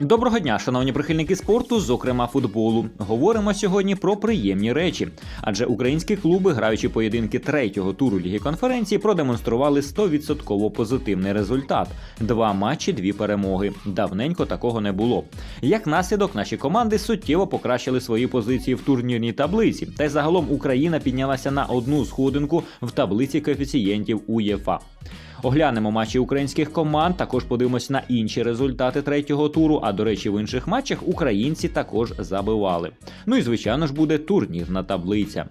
Доброго дня, шановні прихильники спорту, зокрема футболу. Говоримо сьогодні про приємні речі, адже українські клуби, граючи поєдинки третього туру Ліги конференції, продемонстрували 100% позитивний результат: два матчі, дві перемоги. Давненько такого не було. Як наслідок, наші команди суттєво покращили свої позиції в турнірній таблиці, та й загалом Україна піднялася на одну сходинку в таблиці коефіцієнтів УЄФА. Оглянемо матчі українських команд. Також подивимось на інші результати третього туру. А до речі, в інших матчах українці також забивали. Ну і звичайно ж буде турнірна таблиця.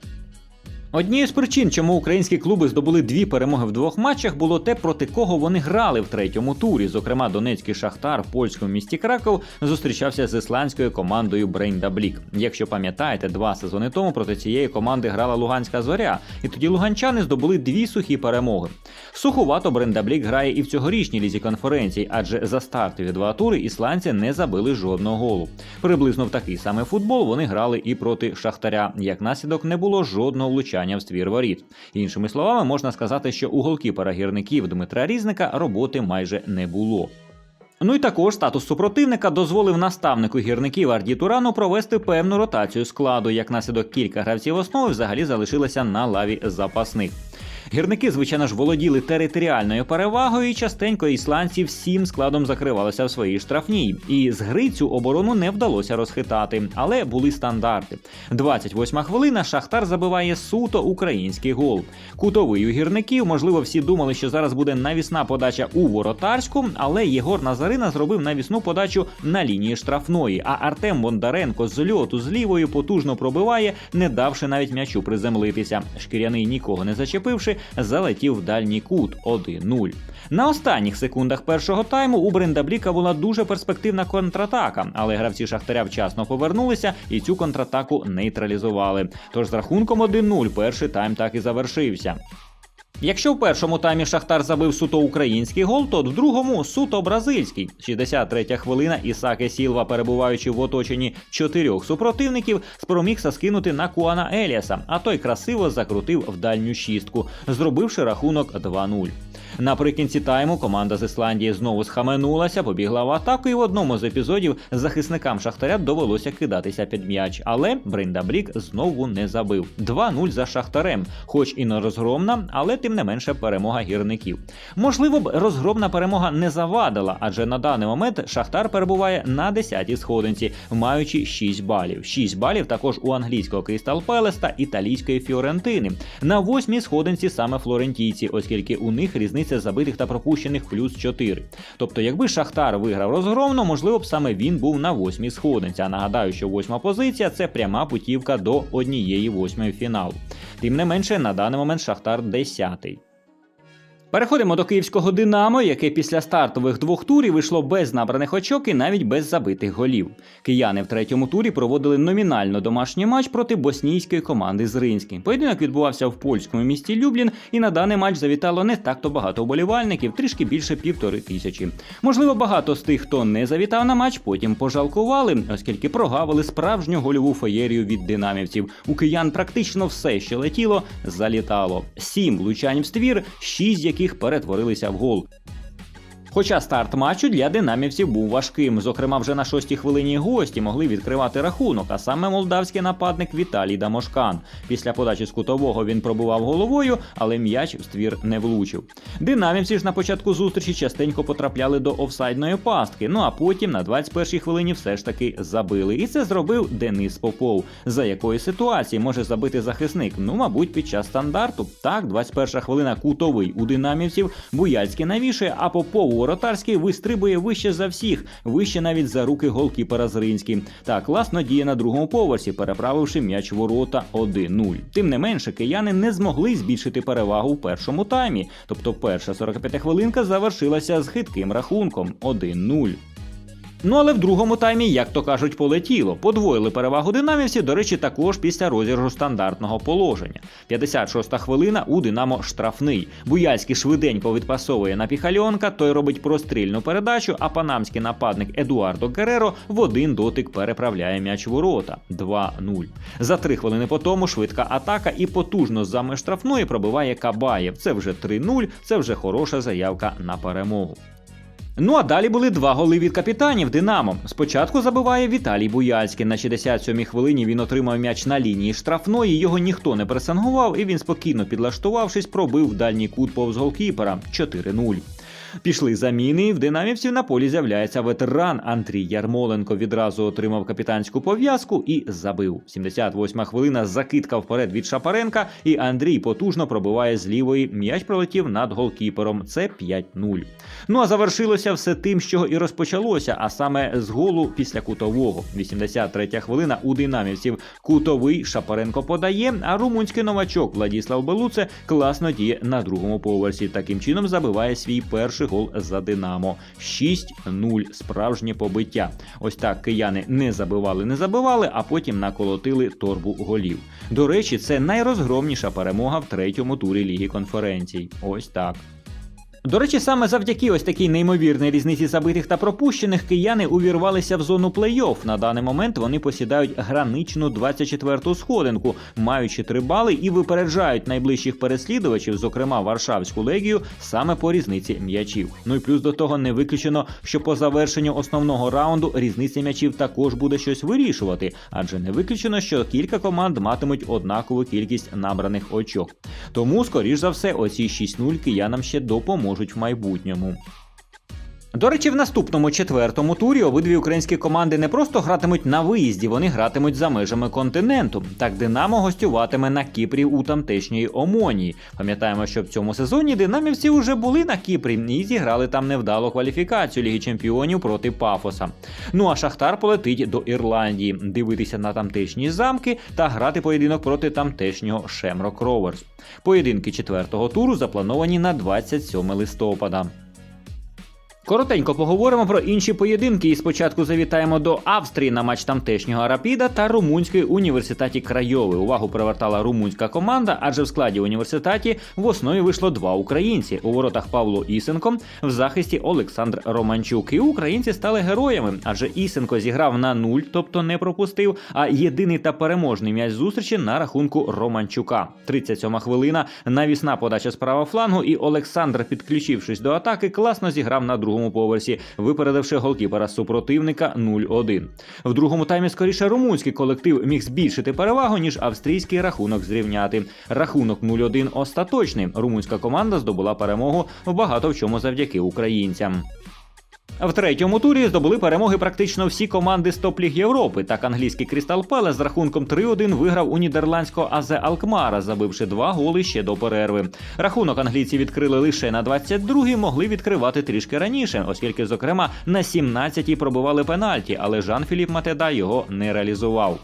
Однією з причин, чому українські клуби здобули дві перемоги в двох матчах, було те, проти кого вони грали в третьому турі. Зокрема, Донецький Шахтар в польському місті Краков зустрічався з ісландською командою Брейндаблік. Якщо пам'ятаєте, два сезони тому проти цієї команди грала Луганська зоря, і тоді луганчани здобули дві сухі перемоги. Суховато Брендаблік грає і в цьогорічній лізі конференції, адже за стартові два тури ісландці не забили жодного голу. Приблизно в такий самий футбол вони грали і проти Шахтаря. Як наслідок не було жодного влучання в ствір воріт. Іншими словами, можна сказати, що у голкіпера гірників Дмитра Різника роботи майже не було. Ну і також статус супротивника дозволив наставнику гірників Арді Турану провести певну ротацію складу. Як наслідок кілька гравців основи взагалі залишилися на лаві запасних. Гірники, звичайно ж, володіли територіальною перевагою, і частенько ісландці всім складом закривалися в своїй штрафній. І з гри цю оборону не вдалося розхитати, але були стандарти. 28 хвилина Шахтар забиває суто український гол. Кутовий у гірників, можливо, всі думали, що зараз буде навісна подача у воротарську, але Єгор Назарина зробив навісну подачу на лінії штрафної. А Артем Бондаренко з льоту з лівою потужно пробиває, не давши навіть м'ячу приземлитися. Шкіряний нікого не зачепивши, залетів в дальній кут 1-0. На останніх секундах першого тайму у Брендабліка була дуже перспективна контратака, але гравці Шахтаря вчасно повернулися і цю контратаку нейтралізували. Тож з рахунком 1-0 перший тайм так і завершився. Якщо в першому таймі Шахтар забив суто український гол, то в другому суто бразильський. 63-я хвилина Ісаке Сілва, перебуваючи в оточенні чотирьох супротивників, спромігся скинути на Куана Еліаса, а той красиво закрутив в дальню шістку, зробивши рахунок 2-0. Наприкінці тайму команда з Ісландії знову схаменулася, побігла в атаку, і в одному з епізодів захисникам Шахтаря довелося кидатися під м'яч. Але Бриндаблік знову не забив. 2-0 за Шахтарем, хоч і не розгромна, але тим не менше перемога гірників. Можливо б розгромна перемога не завадила, адже на даний момент Шахтар перебуває на 10-й сходинці, маючи 6 балів. 6 балів також у англійського Кристал Пелес та італійської Фіорентини. На 8-й сходинці саме флорентійці, оскільки у них різниця забитих та пропущених плюс 4. Тобто, якби Шахтар виграв розгромно, можливо б саме він був на 8-й сходинці. А нагадаю, що восьма позиція це пряма путівка до однієї восьмої фіналу. Тим не менше, на даний момент Шахтар 10-й. Переходимо до київського Динамо, яке після стартових двох турів вийшло без набраних очок і навіть без забитих голів. Кияни в третьому турі проводили номінально домашній матч проти боснійської команди з Ринським. Поєдинок відбувався в польському місті Люблін, і на даний матч завітало не так-то багато вболівальників, трішки більше півтори тисячі. Можливо, багато з тих, хто не завітав на матч, потім пожалкували, оскільки прогавили справжню гольову феєрію від динамівців. У киян практично все, що летіло, залітало. Сім влучань в ствір, шість яких перетворилися в гол. Хоча старт матчу для динамівців був важким. Зокрема, вже на шостій хвилині гості могли відкривати рахунок, а саме молдавський нападник Віталій Дамошкан. Після подачі з кутового він пробував головою, але м'яч в ствір не влучив. Динамівці ж на початку зустрічі частенько потрапляли до офсайдної пастки. Ну а потім на 21-й хвилині все ж таки забили. І це зробив Денис Попов. За якої ситуації може забити захисник? Ну, мабуть, під час стандарту. Так, 21 хвилина кутовий у динамівців, Буяльський навішує, а Попов у Воротарський вистрибує вище за всіх, вище навіть за руки голкіпера Зринський. Та класно діє на другому поверсі, переправивши м'яч ворота 1-0. Тим не менше, кияни не змогли збільшити перевагу в першому таймі. Тобто перша 45 хвилинка завершилася з хитким рахунком 1-0. Ну але в другому таймі, як то кажуть, полетіло. Подвоїли перевагу динамівці, до речі, також після розіграшу стандартного положення. 56-та хвилина у Динамо штрафний. Буяльський швиденько відпасовує на піхальонка, той робить прострільну передачу, а панамський нападник Едуардо Гереро в один дотик переправляє м'яч ворота. 2-0. За три хвилини по тому швидка атака і потужно з зами штрафної пробиває Кабаєв. Це вже 3-0, це вже хороша заявка на перемогу. Ну а далі були два голи від капітанів Динамо. Спочатку забиває Віталій Буяльський. На 67-й хвилині він отримав м'яч на лінії штрафної. Його ніхто не пресингував, і він спокійно підлаштувавшись, пробив дальній кут повз голкіпера 4-0. Пішли заміни. В динамівців на полі з'являється ветеран Андрій Ярмоленко. Відразу отримав капітанську пов'язку і забив. 78-ма хвилина закидка вперед від Шапаренка, і Андрій потужно пробиває з лівої. М'яч пролетів над голкіпером. Це 5-0. Ну а завершилося все тим, чого і розпочалося, а саме з голу після кутового. 83-я хвилина у динамівців. Кутовий Шапаренко подає, а румунський новачок Владіслав Белуце класно діє на другому поверсі. Таким чином забиває свій перший гол за Динамо. 6-0. Справжнє побиття. Ось так кияни не забивали, не забивали, а потім наколотили торбу голів. До речі, це найрозгромніша перемога в третьому турі Ліги конференцій. Ось так. До речі, саме завдяки ось такій неймовірній різниці забитих та пропущених кияни увірвалися в зону плей-офф. На даний момент вони посідають граничну 24-ту сходинку, маючи три бали і випереджають найближчих переслідувачів, зокрема Варшавську легію, саме по різниці м'ячів. Ну і плюс до того не виключено, що по завершенню основного раунду різниця м'ячів також буде щось вирішувати, адже не виключено, що кілька команд матимуть однакову кількість набраних очок. Тому, скоріш за все, оці 6-0 киянам ще допоможуть в майбутньому. До речі, в наступному четвертому турі обидві українські команди не просто гратимуть на виїзді, вони гратимуть за межами континенту. Так Динамо гостюватиме на Кіпрі у тамтешньої Омонії. Пам'ятаємо, що в цьому сезоні динамівці вже були на Кіпрі і зіграли там невдалу кваліфікацію Ліги Чемпіонів проти Пафоса. Ну а Шахтар полетить до Ірландії, дивитися на тамтешні замки та грати поєдинок проти тамтешнього Шемрок Роверс. Поєдинки четвертого туру заплановані на 27 листопада. Коротенько поговоримо про інші поєдинки і спочатку завітаємо до Австрії на матч тамтешнього Арапіда та румунської університеті Крайови. Увагу привертала румунська команда, адже в складі університеті в основі вийшло два українці. У воротах Павло Ісенко, в захисті Олександр Романчук. І українці стали героями, адже Ісенко зіграв на нуль, тобто не пропустив. А єдиний та переможний м'яч зустрічі на рахунку Романчука. 37 хвилина. Навісна подача з правого флангу, і Олександр, підключившись до атаки, класно зіграв на другому поверсі, випередивши голкіпера супротивника 0-1. В другому таймі скоріше румунський колектив міг збільшити перевагу, ніж австрійський рахунок зрівняти. Рахунок 0-1 остаточний. Румунська команда здобула перемогу багато в чому завдяки українцям. В третьому турі здобули перемоги практично всі команди з топ-ліг Європи. Так англійський Крістал Пелес з рахунком 3-1 виграв у нідерландського Азе Алкмара, забивши два голи ще до перерви. Рахунок англійці відкрили лише на 22-й, могли відкривати трішки раніше, оскільки, зокрема, на 17-й пробивали пенальті, але Жан-Філіп Матеда його не реалізував.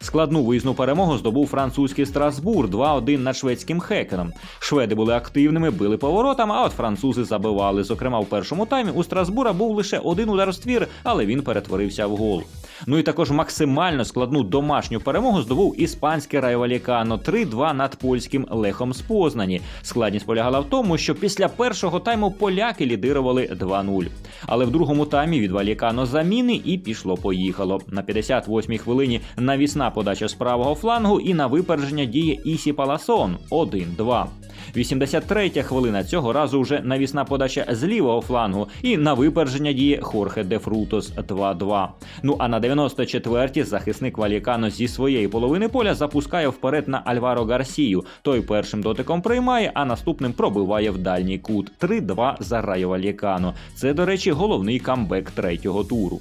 Складну виїзну перемогу здобув французький Страсбур 2-1 над шведським хекеном. Шведи були активними, били поворотам, а от французи забивали. Зокрема, в першому таймі у Страсбура був лише один удар в ствір, але він перетворився в гол. Ну і також максимально складну домашню перемогу здобув іспанський Райо Валікано 3-2 над польським Лехом з Познані. Складність полягала в тому, що після першого тайму поляки лідирували 2-0. Але в другому таймі від Валікано заміни і пішло-поїхало. На 58-й хвилині навісна подача з правого флангу і на випередження діє Ісі Паласон 1-2. 83-я хвилина цього разу вже навісна подача з лівого флангу і на випередження діє Хорхе де Фрутос 2-2. Ну а на 94-й захисник Валікано зі своєї половини поля запускає вперед на Альваро Гарсію. Той першим дотиком приймає, а наступним пробиває в дальній кут. 3-2 за Райо Валікано. Це, до речі, головний камбек третього туру.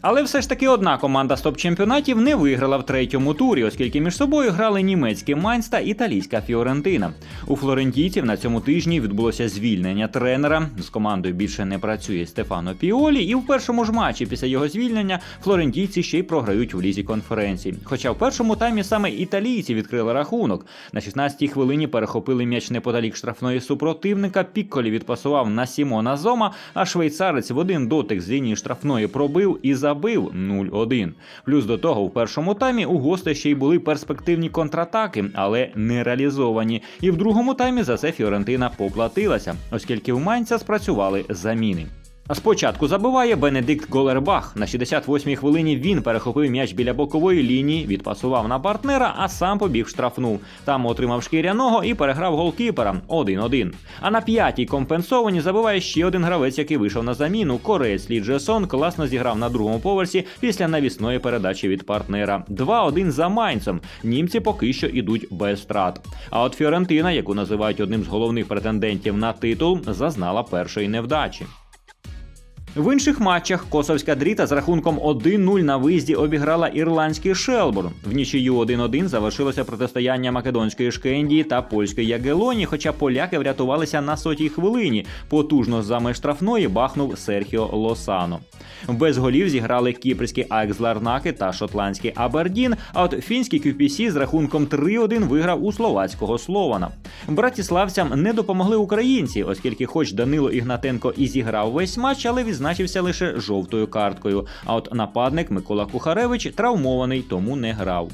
Але все ж таки одна команда з топ-чемпіонатів не виграла в третьому турі, оскільки між собою грали німецький Майнц та італійська Фіорентина. У флорентійців на цьому тижні відбулося звільнення тренера. З командою більше не працює Стефано Піолі, і в першому ж матчі після його звільнення флорентійці ще й програють в лізі конференції. Хоча в першому таймі саме італійці відкрили рахунок. На 16-й хвилині перехопили м'яч неподалік штрафної супротивника. Пікколі відпасував на Сімона Зома, а швейцарець в один дотик з лінії штрафної пробив і забив 0-1. Плюс до того, в першому таймі у гостей ще й були перспективні контратаки, але не реалізовані. І в другому таймі за це Фіорентина поплатилася, оскільки в Майнця спрацювали заміни. Спочатку забиває Бенедикт Голербах. На 68-й хвилині він перехопив м'яч біля бокової лінії, відпасував на партнера, а сам побіг штрафну. Там отримав шкіряного і переграв голкіпера 1-1. А на п'ятій компенсовані забиває ще один гравець, який вийшов на заміну. Кореєць Лі Джесон класно зіграв на другому поверсі після навісної передачі від партнера. 2-1 за Майнцем. Німці поки що ідуть без втрат. А от Фіорентина, яку називають одним з головних претендентів на титул, зазнала першої невдачі. В інших матчах Косовська дріта з рахунком 1-0 на виїзді обіграла ірландський Шелбурн. В нічию 1-1 завершилося протистояння македонської Шкендії та польської Ягелоні, хоча поляки врятувалися на сотій хвилині. Потужно за штрафної бахнув Серхіо Лосано. Без голів зіграли кіпрські Аекс Ларнаки та шотландський Абердін. А от фінський QPC з рахунком 3-1 виграв у словацького Слована. Братіславцям не допомогли українці, оскільки, хоч Данило Ігнатенко і зіграв весь матч, але відзначився лише жовтою карткою. А от нападник Микола Кухаревич травмований, тому не грав.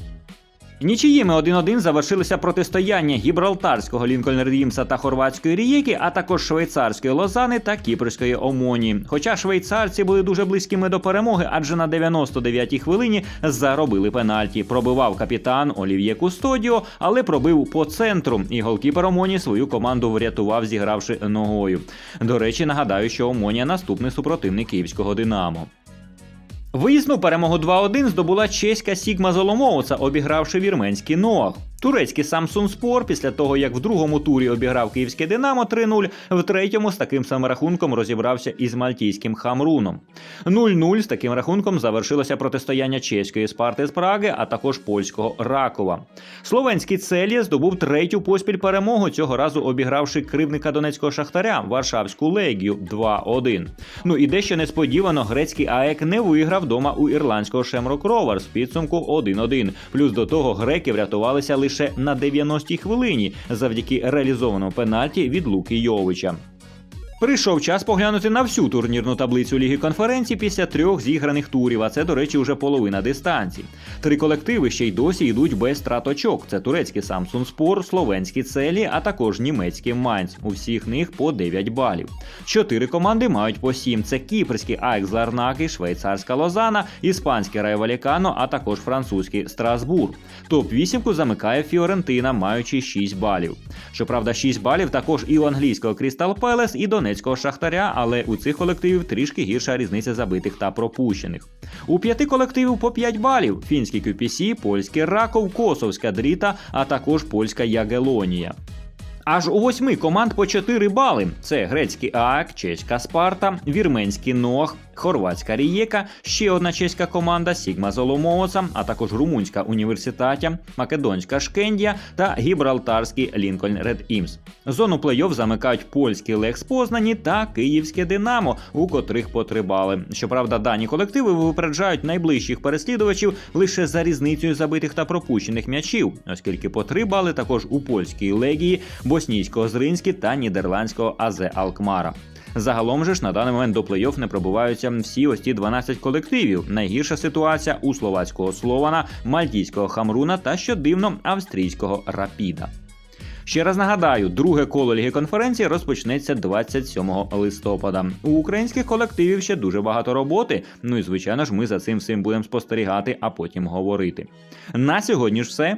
Нічиїми 1-1 завершилися протистояння гібралтарського Лінкольн Рімса та хорватської Рієки, а також швейцарської Лозани та кіпрської Омоні. Хоча швейцарці були дуже близькими до перемоги, адже на 99-й хвилині заробили пенальті. Пробивав капітан Олів'є Кустодіо, але пробив по центру. І голкіпер Омоні свою команду врятував, зігравши ногою. До речі, нагадаю, що Омонія наступний супротивник київського Динамо. Виїзну перемогу 2-1 здобула чеська Сігма Золомоуца, обігравши вірменський Ноах. Турецький Самсун Спор після того, як в другому турі обіграв київське Динамо 3-0, в третьому з таким самим рахунком розібрався із мальтійським Хамруном. 0-0 з таким рахунком завершилося протистояння чеської Спарти з Праги, а також польського Ракова. Словенський Целія здобув третю поспіль перемогу, цього разу обігравши кривника донецького шахтаря Варшавську легію 2-1. Ну і дещо несподівано грецький АЕК не виграв дома у ірландського Шемрок Ровер з підсумку 1-1. Плюс до того греки врятувалися лише на 90-й хвилині завдяки реалізованому пенальті від Луки Йовича. Прийшов час поглянути на всю турнірну таблицю Ліги конференцій після трьох зіграних турів. А це, до речі, вже половина дистанції. Три колективи ще й досі йдуть без страт очок. Це турецький Самсун Спор, словенський Целі, а також німецький Майнц. У всіх них по 9 балів. Чотири команди мають по 7. Це кіпрський Аекс Ларнаки, швейцарська Лозана, іспанський Рай Валікано, а також французький Страсбур. Топ 8 замикає Фіорентина, маючи 6 балів. Щоправда, 6 балів також і у англійського Крістал Пелес, і Донецького Шахтаря, але у цих колективів трішки гірша різниця забитих та пропущених. У п'яти колективів по 5 балів: фінський QPC, польський Раков, Косовська Дріта, а також польська Ягелонія. Аж у восьми команд по 4 бали: це грецький ААК, чеська Спарта, вірменський Ног, хорватська Рієка, ще одна чеська команда Сігма Золомоуса, а також румунська університатя, македонська Шкендія та гібралтарський Лінкольн Ред Імс. Зону плей-офф замикають польський Лекс Познані та київське Динамо, у котрих по 3 бали. Щоправда, дані колективи випереджають найближчих переслідувачів лише за різницею забитих та пропущених м'ячів, оскільки по 3 бали також у польській легії, боснійського Зринські та нідерландського Азе Алкмара. Загалом же ж на даний момент до плей-офф не пробуваються всі ось ці 12 колективів. Найгірша ситуація у словацького Слована, мальтійського Хамруна та що дивно австрійського Рапіда. Ще раз нагадаю, друге коло Ліги конференції розпочнеться 27 листопада. У українських колективів ще дуже багато роботи. Ну і звичайно ж, ми за цим всім будемо спостерігати, а потім говорити. На сьогодні ж все.